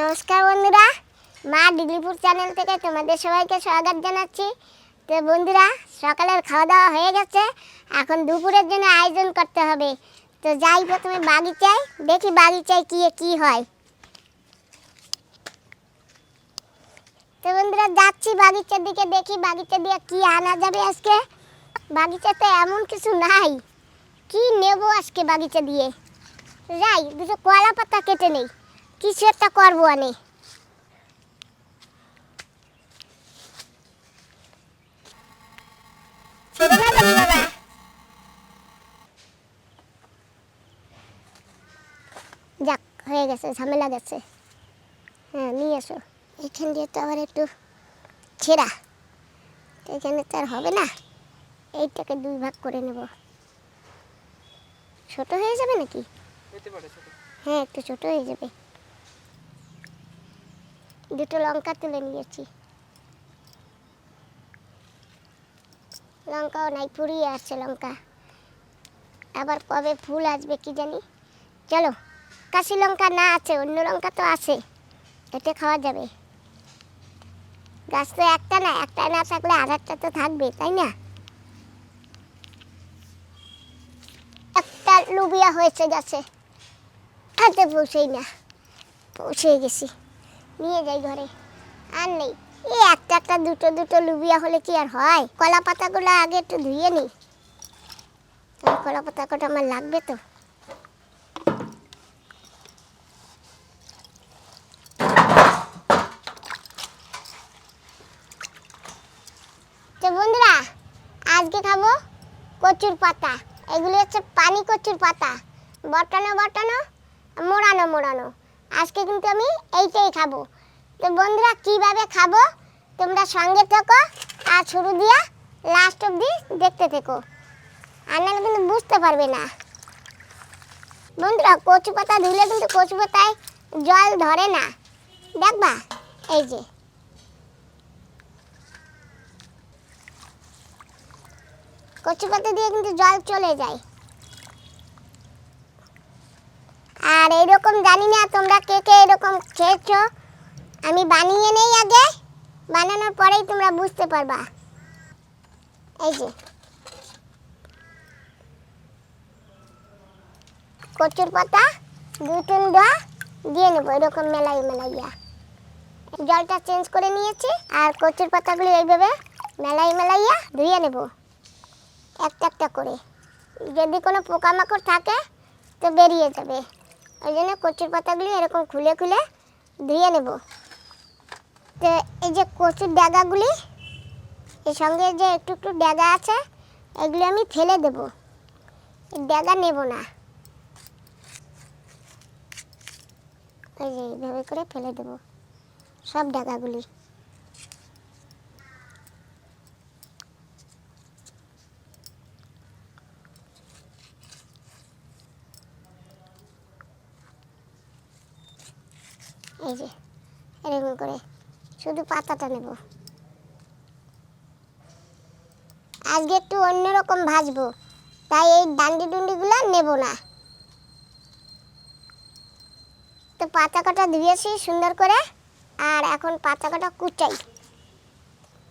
নমস্কার বন্ধুরা, মা ডিগ্রিপুর চ্যানেল থেকে তোমাদের সবাইকে স্বাগত জানাচ্ছি। তো বন্ধুরা, সকালের খাওয়া দাওয়া হয়ে গেছে, এখন দুপুরের জন্য আয়োজন করতে হবে। তো যাই প্রথমে বাগিচায়, দেখি বাগিচায় কি কি হয়। তো বন্ধুরা, যাচ্ছি বাগিচার দিকে, দেখি বাগিচা দিয়ে কি আনা যাবে আজকে। বাগিচাতে এমন কিছু নাই। কি নেব আজকে বাগিচা দিয়ে? যাই, দুটো কলা পাতা কেটে নেই। কিছু একটা করব আমি। যাক হয়ে গেছে ঝামেলা গেছে হ্যাঁ নিয়ে এসো। এখান দিয়ে তো আবার একটু ছেঁড়া। এখানে তো আর হবে না। এইটাকে দুই ভাগ করে নেব। ছোট হয়ে যাবে নাকি? হ্যাঁ একটু ছোট হয়ে যাবে। দুটো লঙ্কা তুলে নিয়েছি। লঙ্কাও নাই, পুড়িয়ে আসছে লঙ্কা। আবার কবে ফুল আসবে কি জানি। চলো, কাশি লঙ্কা না আছে, অন্য লঙ্কা তো আছে। এটা খাওয়া যাবে। গাছ তো একটা না একটা না থাকলে একটা তো থাকবে, তাই না? একটা লুবিয়া হয়েছে গাছে। হাতে পৌঁছেই না পৌঁছে গেছি। নিয়ে যাই ঘরে। আর নেই। এই একটা একটা দুটো দুটো লুবিয়া হলে কি আর হয়? কলা পাতাগুলো আগে একটু ধুয়ে নিই কলা পাতা কটা আমার লাগবে তো। তো বন্ধুরা, আজকে খাব কচুর পাতা। এগুলি হচ্ছে পানি কচুর পাতা। বটানো বটানো, মোড়ানো মোড়ানো। আজকে কিন্তু আমি এইটাই খাব। তো বন্ধুরা, কীভাবে খাব? তোমরা সঙ্গে থেকো আর শুরু দিয়া লাস্ট অবধি দেখতে থেকো। আর নাহলে কিন্তু বুঝতে পারবে না। বন্ধুরা, কচু পাতা ধুলে কিন্তু কচু পাতায় জল ধরে না। দেখবা? এই যে। কচু পাতা দিয়ে কিন্তু জল চলে যায়। আর এরকম জানি না তোমরা কে কে এরকম খেয়েছো। আমি বানিয়ে নেই আগে। বানানোর পরেই তোমরা বুঝতে পারবা। এই যে। কচুর পাতা দুই তিন দিয়ে নেব এরকম মেলাই মেলাইয়া। জলটা চেঞ্জ করে নিয়েছি আর কচুর পাতাগুলো এইভাবে মেলাই মেলাইয়া ধুয়ে নেব। একটা একটা করে। যদি কোনো পোকামাকড় থাকে তো বেরিয়ে যাবে। ওই জন্য কচুর পাতাগুলি এরকম খুলে খুলে ধুয়ে নেব। তো এই যে কচুর ডাগাগুলি এর সঙ্গে যে একটু একটু ডাগা আছে, এগুলি আমি ফেলে দেব। ডাগা নেব না। এই যে এইভাবে করে ফেলে দেব সব ড্যাগাগুলি এই যে, এরকম করে শুধু পাতাটা নেব। আজকে একটু অন্যরকম ভাজবো, তাই এই ডান্ডি নেব না। তো পাতা কটা ধুয়েছি সুন্দর করে, আর এখন পাতা কটা কুচাই।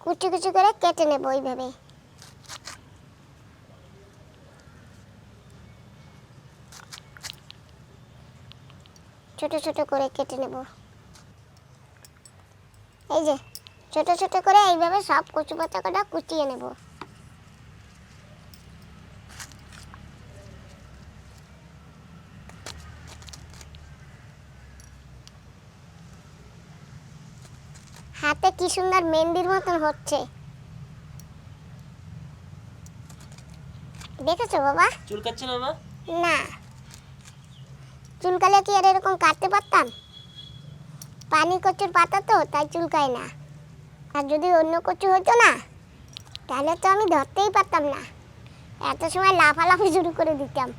কুচি কুচি করে কেটে নেব ওইভাবে ছোট ছোট করে কেটে নেব। এই যে ছোট ছোট করে এইভাবে সব কচু পাতা কটা কুচিয়ে নেব। হাতে কি সুন্দর মেহেন্দির মতন হচ্ছে। দেখেছ বাবা? চুলকাচ্ছে না না। চুলকালে কি আর এরকম কাটতে পারতাম? পানি কচুর পাতা তো তাই চুলকায় না। আর যদি অন্য কচু হতো না তাহলে তো আমি ধরতেই পারতাম না। এত সময় লাফালাফি শুরু করে দিতাম।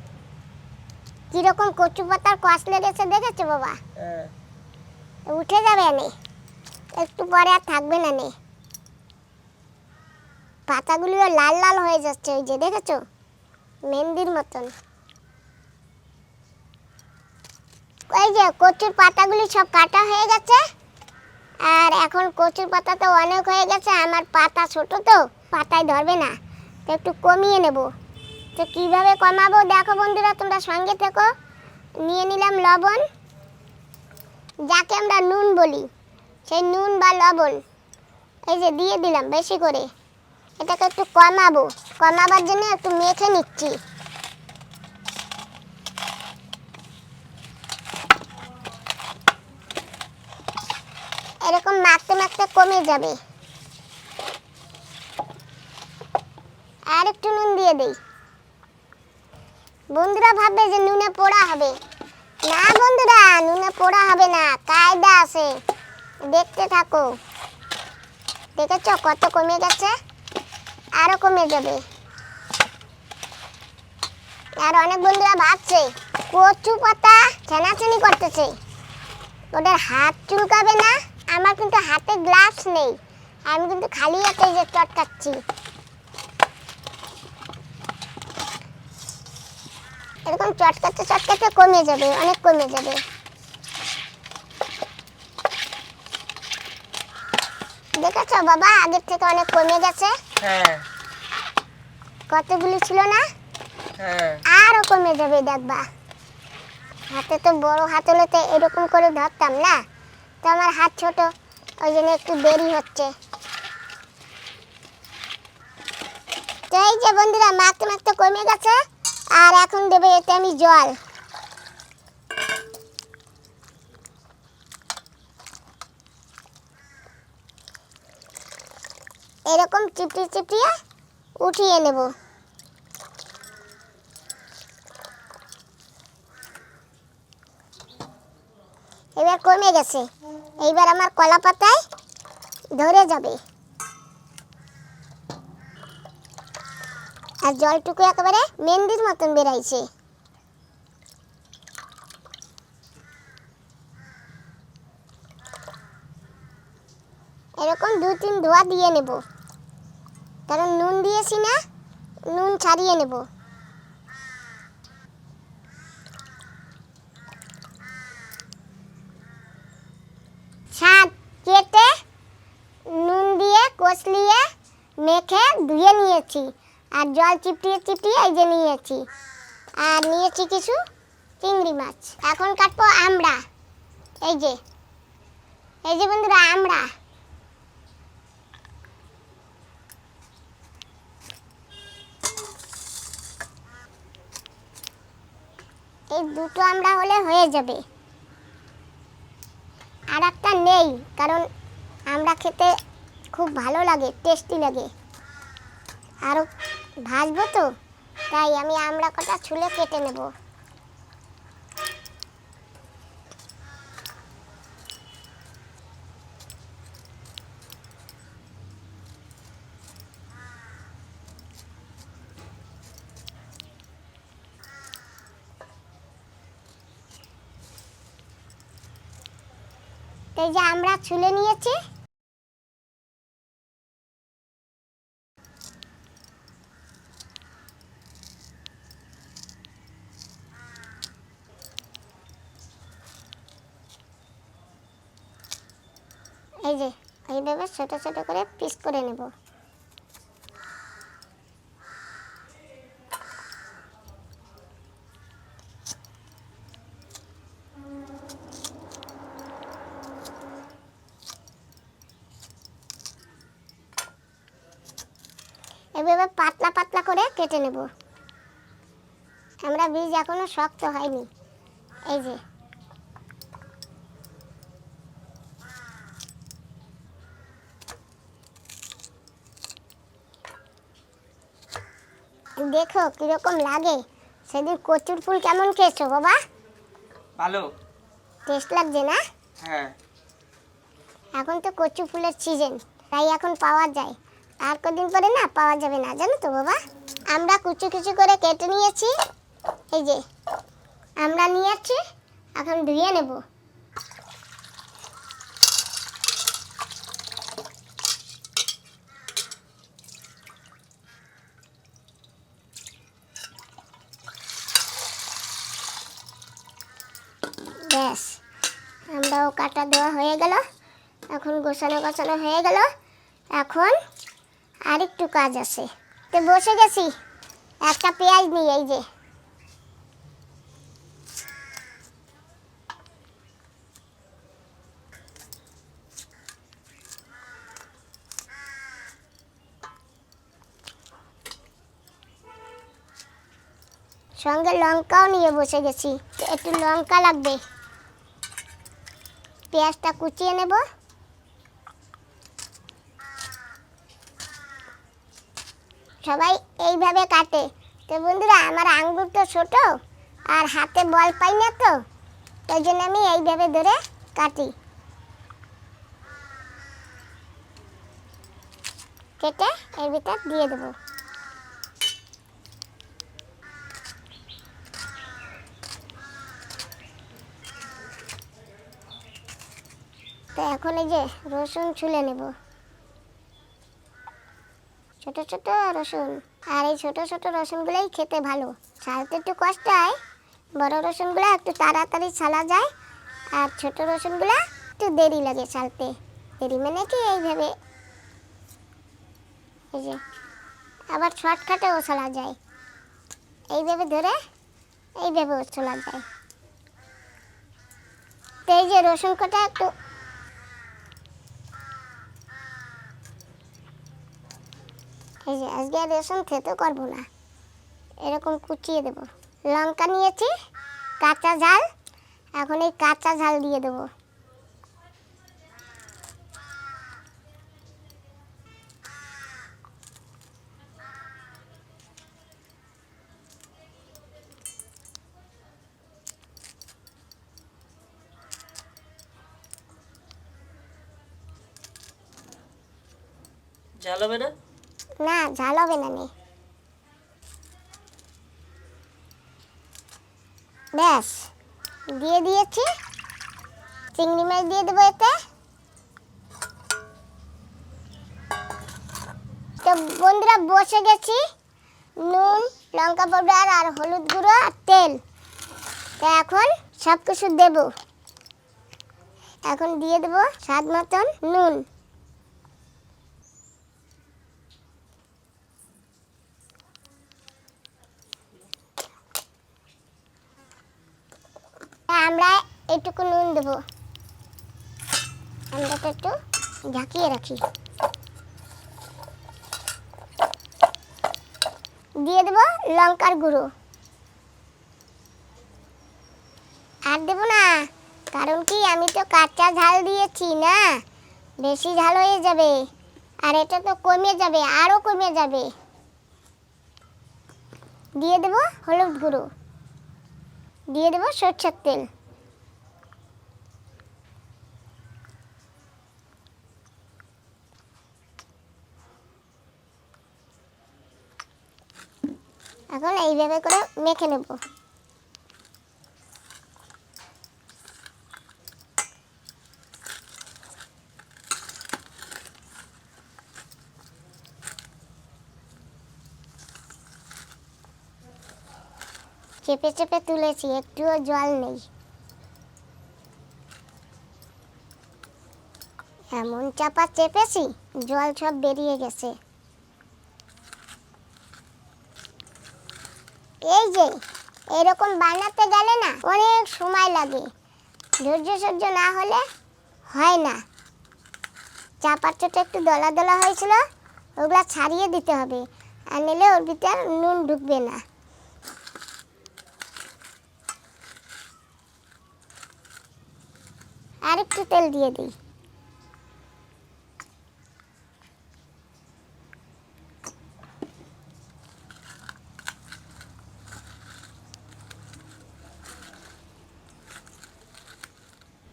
কীরকম কচু পাতার কষ লেগেছে দেখেছ বাবা? হ্যাঁ। উঠে যাবে নে একটু পরে আর থাকবে না নে পাতাগুলিও লাল লাল হয়ে যাচ্ছে ওই যে দেখেছ? মেহেন্দির মতন। এই যে কচুর পাতাগুলি সব কাটা হয়ে গেছে। আর এখন কচুর পাতা তো অনেক হয়ে গেছে, আমার পাতা ছোট তো, পাতায় ধরবে না। তো একটু কমিয়ে নেব। তো কীভাবে কমাবো? দেখো বন্ধুরা, তোমরা সঙ্গে থেকো। নিয়ে নিলাম লবণ। যাকে আমরা নুন বলি, সেই নুন বা লবণ, এই যে দিয়ে দিলাম বেশি করে। এটাকে একটু কমাবো। কমাবার জন্য একটু মেখে নিচ্ছি। এরকম মাখতে মাখতে কমে যাবে। আর একটু নুন দিয়ে দেই। বন্ধুরা ভাববে যে নুনে পোড়া হবে। না বন্ধুরা, নুনে পোড়া হবে না, কায়দা আছে। দেখতে থাকো। দেখেছ কত কমে গেছে? আরও কমে যাবে। আর অনেক বন্ধুরা ভাবছে, কচু পাতা ছানাছানি করতেছে। ওদের হাত চুলকাবে না? আমার কিন্তু হাতে গ্লাভস নেই। আমি কিন্তু খালি হাতে যে চটকাচ্ছি। এরকম চটকাতে চটকাতে কমে যাবে অনেক কমে যাবে। দেখেছ বাবা আগের থেকে অনেক কমে গেছে? হ্যাঁ। কতগুলি ছিল না? হ্যাঁ। আরও কমে যাবে দেখবা। হাতে তো বড় হাত হলে তো এরকম করে ধরতাম না? তো আমার হাত ছোট, ওই জন্য একটু দেরি হচ্ছে। তো এই যে বন্ধুরা, মাখতে মাখতে কমে গেছে, আর এখন দেবে এতে আমি জল। এরকম চিপড়িয়ে চিপড়িয়ে উঠিয়ে নেব। এবার কমে গেছে। এইবার আমার কলা পাতায় ধরে যাবে। আর জলটুকু একেবারে মেহেন্দির মতন বেরাইছে। এরকম দু তিন ধোয়া দিয়ে নেব। কারণ নুন দিয়েছি না, নুন ছাড়িয়ে নেব ছাদ কেটে নুন দিয়ে কষলিয়ে মেখে ধুয়ে নিয়েছি। আর জল চিপটিয়ে চিপটিয়ে এই যে নিয়েছি। আর নিয়েছি কিছু চিংড়ি মাছ। এখন কাটবো আমরা। এই যে। এই যে বন্ধুরা, আমরা। এই দুটো আমরা হলে হয়ে যাবে। আর একটা নেই, কারণ আমরা খেতে খুব ভালো লাগে টেস্টি লাগে। আরও ভাজবো তো? তাই আমি আমরা কটা ছুলে কেটে নেব। এই যে আমরা ছুলে নিয়েছি এই যে এইভাবে ছোটো ছোটো করে পিস করে নেব। এভাবে পাতলা পাতলা করে কেটে নেব। আমরা বীজ এখনও শক্ত হয়নি। এই যে। দেখো কীরকম লাগে। সেদিন কচুর ফুল কেমন খেয়েছো বাবা? ভালো। টেস্ট লাগছে না? হ্যাঁ। এখন তো কচু ফুলের সিজন তাই এখন পাওয়া যায়। আর কদিন পরে না পাওয়া যাবে না জানো তো বাবা? আমরা কুচু কুচু করে কেটে নিয়েছি এই যে। আমরা নিয়েছি এখন ধুয়ে নেব ব্যাস হয়ে গেল এখন গোছানো গোছানো হয়ে গেল। এখন আরেকটু কাজ আছে। তো বসে গেছি। একটা পেঁয়াজ নিয়ে এই যে। সঙ্গে লঙ্কাও নিয়ে বসে গেছি। একটু লঙ্কা লাগবে। পেঁয়াজটা কুচিয়ে নেব। সবাই এইভাবে কাটে। তো বন্ধুরা, আমার আঙ্গুর তো ছোট, আর হাতে বল পাই না তো, তাই জন্য আমি এইভাবে ধরে কাটি। কেটে এর ভিতর দিয়ে দেবো। তো এখন এই যে রসুন ছুলে নেব। ছোট ছোট রসুন। আর এই ছোট ছোট রসুনগুলোই খেতে ভালো। ছালতে একটু কষ্ট হয়, বড় রসুনগুলো একটু তাড়াতাড়ি ছালা যায়, আর ছোট রসুনগুলো একটু দেরি লাগে ছালতে। দেরি মানে কি এইভাবে? এই যে, আবার শর্টকাটেও ছালা যায়। এইভাবে ধরে এইভাবেও ছোলা যায়। তো এই যে রসুন কটা একটু এই যে, আজকে রেশন খেতে করব না। এরকম কুচিয়ে দেব। লঙ্কা নিয়েছি, কাঁচা ঝাল, এখন এই কাঁচা ঝাল দিয়ে দেবো। ঝাল হবে না? না, ঝাল হবে না নে। ব্যাস, দিয়ে দিয়েছি। চিংড়ি মাছ দিয়ে দেবো এতে। তো বন্ধুরা, বসে গেছি। নুন, লঙ্কা পাউডার আর হলুদ গুঁড়ো আর তেল। তো এখন সব কিছু দেবো। এখন দিয়ে দেবো স্বাদ মতন নুন আমরা এইটুকু নুন দেবো। তো একটু ঝাঁকিয়ে রাখি। দিয়ে দেবো লঙ্কার গুঁড়ো। আর দেবো না, কারণ কি আমি তো কাঁচা ঝাল দিয়েছি না? বেশি ঝাল হয়ে যাবে। আর এটা তো কমে যাবে আরও কমে যাবে। দিয়ে দেবো হলুদ গুঁড়ো। দিয়ে দেবো সরষের তেল। এখন এইভাবে করে মেখে নেব। চেপে চেপে তুলেছি, একটুও জল নেই। এমন চাপা চেপেছি, জল সব বেরিয়ে গেছে। এই যে, এরকম বানাতে গেলে না অনেক সময় লাগে। ধৈর্য সহ্য না হলে হয় না। চা চোটে একটু দলা দলা হয়েছিল, ওগুলা ছাড়িয়ে দিতে হবে। আর নিলে ওর ভিতরে নুন ঢুকবে না। আর একটু তেল দিয়ে দিই।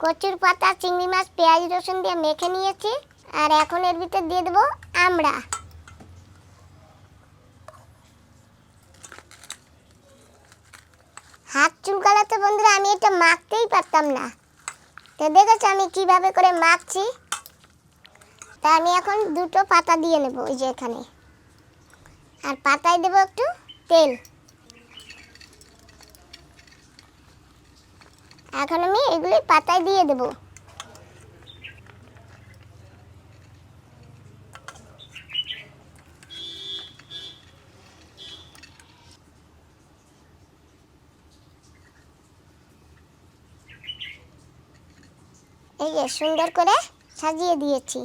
কচুর পাতা, চিংড়ি মাছ, পেঁয়াজ, রসুন দিয়ে মেখে নিয়েছি। আর এখন এর ভিতর দিয়ে দেবো আমড়া হাত চুলকালাতে বন্ধুরা, আমি এটা মাখতেই পারতাম না। তো দেখেছ আমি কীভাবে করে মাখছি? তা আমি এখন দুটো পাতা দিয়ে নেব, ওই যে এখানে। আর পাতায় দেবো একটু তেল। এখন আমি এগুলি পাতায় দিয়ে দেব। এই যে সুন্দর করে সাজিয়ে দিয়েছি।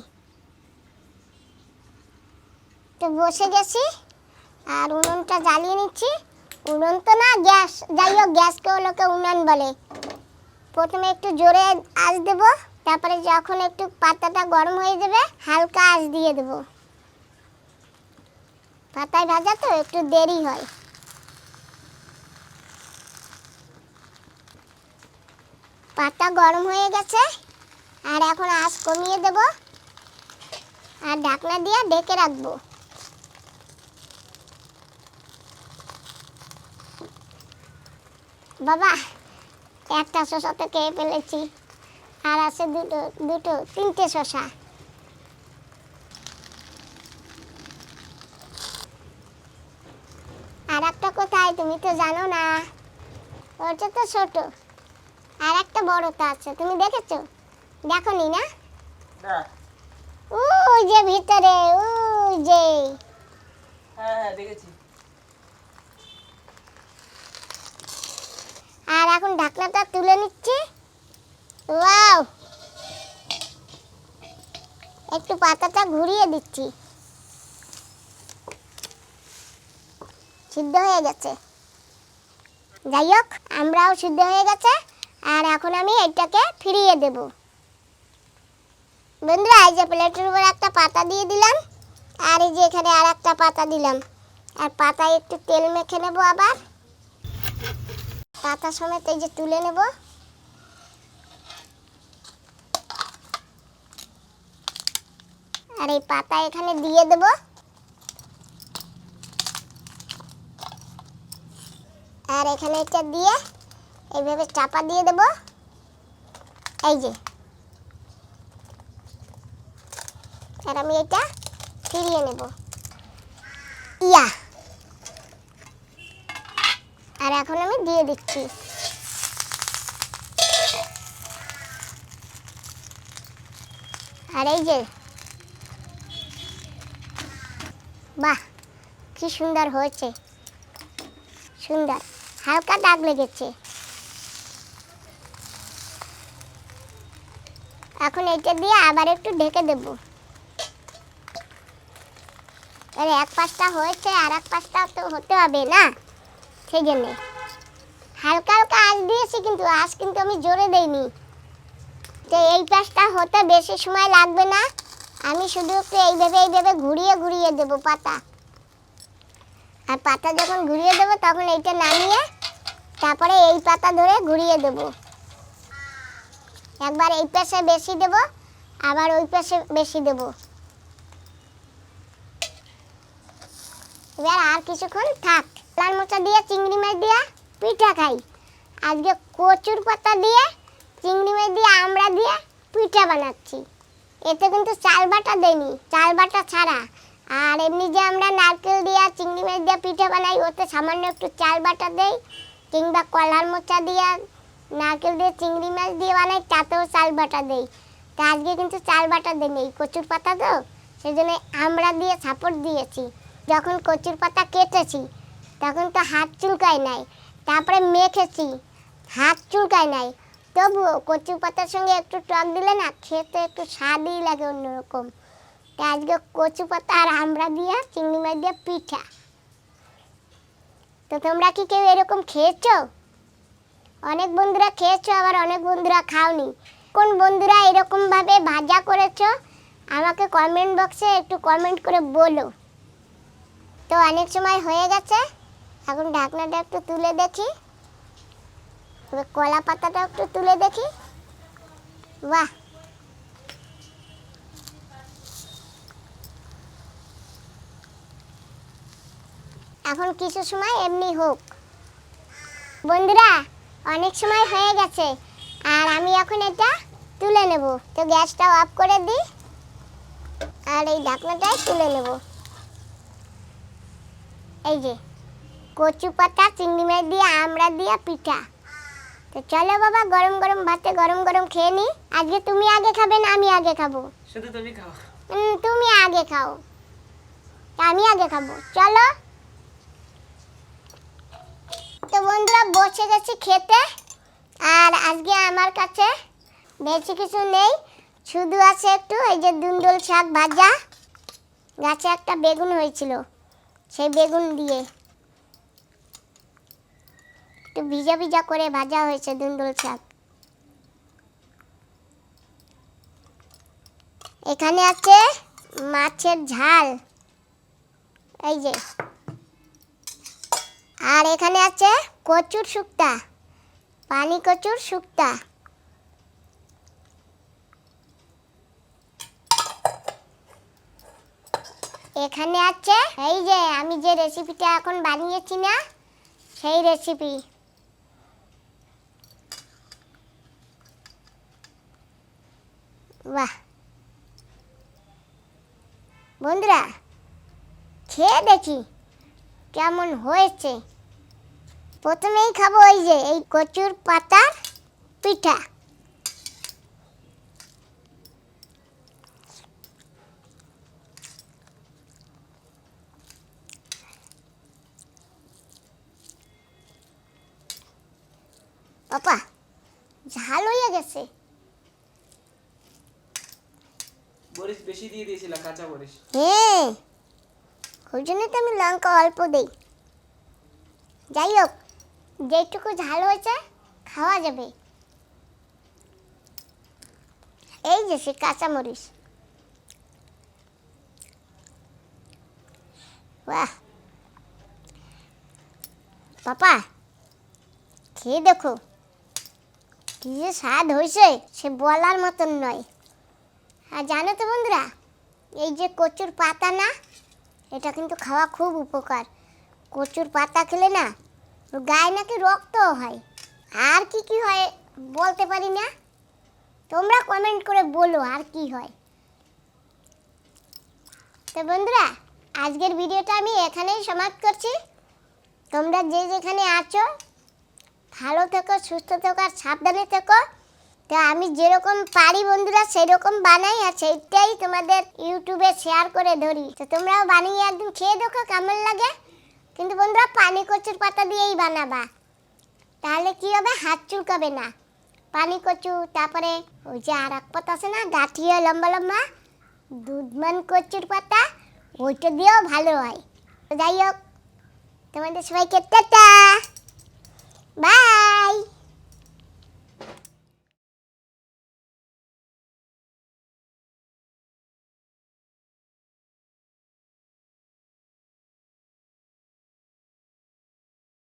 তো বসে গেছি, আর উনুনটা জ্বালিয়ে নিচ্ছি। উনুন তো না, গ্যাস, যাই হোক, গ্যাসকে লোকে উনুন বলে। প্রথমে একটু জোরে আঁচ দেবো, তারপরে যখন একটু পাতাটা গরম হয়ে যাবে, হালকা আঁচ দিয়ে দেবো। পাতায় ভাজা তো, একটু দেরি হয়। পাতা গরম হয়ে গেছে, আর এখন আঁচ কমিয়ে দেব, আর ঢাকনা দিয়ে ডেকে রাখব। বাবা একটা শশা তো খেয়ে ফেলেছি। আর আছে দুটো দুটো তিনটে শশা আর একটা কোথায় তুমি তো জানো না। ওটা তো ছোট। আর একটা বড়টা আছে তুমি দেখেছ? দেখো নি? না। ওই যে ভিতরে ওই যে। হ্যাঁ হ্যাঁ দেখেছি আর এখন ঢাকনাটা তুলে নিচ্ছি। ওয়াও! একটু পাতাটা ঘুরিয়ে দিচ্ছি। সিদ্ধ হয়ে গেছে। যাই হোক, আমরাও সিদ্ধ হয়ে গেছে। আর এখন আমি এটাকে ফিরিয়ে দেব। বন্ধুরা, এই যে প্লেটের উপর একটা পাতা দিয়ে দিলাম। আর এই যে এখানে আর একটা পাতা দিলাম। আর পাতায় একটু তেল মেখে নেব আবার। পাতা সমেত এই যে তুলে নেব। আর এই পাতা এখানে দিয়ে দেব। আর এখানে এটা দিয়ে এইভাবে চাপা দিয়ে দেব। এই যে। আর আমি এটা ফিরিয়ে নেব। ইয়া আর এখন আমি দিয়ে দিচ্ছি। আর এই যে, বাহ, কি সুন্দর হয়েছে। সুন্দর, হালকা দাগ লেগেছে। এখন এইটা দিয়ে আবার একটু ঢেকে দেব। এক পাশটা হয়েছে আর এক পাশটা তো হতে হবে না, সেই জন্যে। হালকা হালকা আঁচ দিয়েছি কিন্তু আঁচ কিন্তু আমি জোরে দেইনি। তো এই পাশটা হতে বেশি সময় লাগবে না। আমি শুধু একটু এইভাবে এইভাবে ঘুরিয়ে ঘুরিয়ে দেবো পাতা। আর পাতা যখন ঘুরিয়ে দেবো তখন এইটা নামিয়ে তারপরে এই পাতা ধরে ঘুরিয়ে দেব। একবার এই পাশে বেশি দেব, আবার ওই পাশে বেশি দেব। এবার আর কিছুক্ষণ থাক। লাল মোচা দিয়ে, চিংড়ি মাছ দিয়ে পিঠা খাই আজকে কচুর পাতা দিয়ে, চিংড়ি মাছ দিয়ে আমরা দিয়ে পিঠা বানাচ্ছি। এতে কিন্তু চাল বাটা দেয়নি, চাল বাটা ছাড়া। আর এমনি যে আমরা নারকেল দিয়ে, চিংড়ি মাছ দিয়ে পিঠা বানাই, ওতে সামান্য একটু চাল বাটা দেই, কিংবা কলার মোচা দিয়ে, নারকেল দিয়ে, চিংড়ি মাছ দিয়ে বানাই, তাতেও চাল বাটা দেই। তা আজকে কিন্তু চাল বাটা দেয়নি, এই কচুর পাতা তো সেই জন্য আমরা দিয়ে সাপোর্ট দিয়েছি। যখন কচুর পাতা কেটেছি, তখন তো হাত চুলকায় নাই। তারপরে মেখেছি হাত চুলকায় নাই। তবুও কচু পাতার সঙ্গে একটু টক দিলে না খেতে একটু স্বাদই লাগে অন্যরকম। তাই আজকে কচু পাতা আর আমরা দিয়ে, চিংড়ি মাছ দিয়ে পিঠা। তো তোমরা কি কেউ এরকম খেয়েছো? অনেক বন্ধুরা খেয়েছো, আবার অনেক বন্ধুরা খাওনি। কোন বন্ধুরা এরকমভাবে ভাজা করেছ? আমাকে কমেন্ট বক্সে একটু কমেন্ট করে বলো। তো অনেক সময় হয়ে গেছে। এখন ঢাকনাটা একটু তুলে দেখি। এবার কলা পাতাটা একটু তুলে দেখি। বাহ! এখন কিছু সময় এমনি হোক। বন্ধুরা, অনেক সময় হয়ে গেছে। আর আমি এখন এটা তুলে নেব। তো গ্যাসটা অফ করে দিই আর এই ঢাকনাটাই তুলে নেব। এই যে। কচু পাতা চিংড়ি মাছ দিয়ে আমরা দিয়ে পিঠা। তো চলো বাবা গরম গরম ভাতে গরম গরম খেয়ে নি। আজকে তুমি আগে খাবে না আমি আগে খাব? শুধু তুমি খাও। তুমি আগে খাও। আমি আগে খাব। চলো। তো বন্ধুরা বসে গেছি খেতে। আর আজকে আমার কাছে বেশি কিছু নেই। শুধু আছে একটু এই যে দুন্দল শাক ভাজা। গাছে একটা বেগুন হয়েছিল। সেই বেগুন দিয়ে। একটু ভিজা ভিজা করে ভাজা হয়েছে দুন্দল শাক। এখানে আছে মাছের ঝাল। এই যে। আর এখানে আছে কচুর শুক্তা, পানি কচুর শুক্তা। এখানে আছে, এই যে আমি যে রেসিপিটা এখন বানিয়েছি না, সেই রেসিপি বাহ। বন্ধুরা, খেয়ে দেখি কেমন হয়েছে। প্রথমেই খাব ওই যে এই কচুর পাতার পিঠা। পাপা, ঝাল হয়ে গেছে। বরিশ বেশি দিয়ে দিয়েছিলাম কাঁচা বরিশ। হ্যাঁ ওই জন্য তো আমি লঙ্কা অল্প দেই। যাই হোক যেটুকু ঝাল হয়েছে, খাওয়া যাবে। এই যে সে কাঁচামরিচ বাহ! পাপা, খেয়ে দেখো। কি যে স্বাদ হয়েছে, সে বলার মতন নয়। আর জানো তো বন্ধুরা, এই যে কচুর পাতা না, এটা কিন্তু খাওয়া খুব উপকার। কচুর পাতা খেলে না, গায়ে নাকি রক্ত হয়। আর কি কি হয় বলতে পারি না? তোমরা কমেন্ট করে বলো আর কি হয়। তো বন্ধুরা, আজকের ভিডিওটা আমি এখানেই সমাপ্ত করছি। তোমরা যে যেখানে আছো, ভালো থেকো, সুস্থ থেকো আর সাবধানে থেকো। তো আমি যেরকম পারি বন্ধুরা, সেরকম বানাই আর সেইটাই তোমাদের ইউটিউবে শেয়ার করে ধরি। তো তোমরাও বানিয়ে একদিন খেয়ে দেখো কেমন লাগে। কিন্তু বন্ধুরা, পানি কচুর পাতা দিয়েই বানাবা। তাহলে কি হবে? হাত চুলকাবে না। পানি কচু, তারপরে ওই যে আর এক পাতা আছে না, গাঠিয়া লম্বা লম্বা দুধমান কচুর পাতা, ওইটা দিয়েও ভালো হয়। যাই হোক, তোমাদের সবাইকে টাটা। বাই!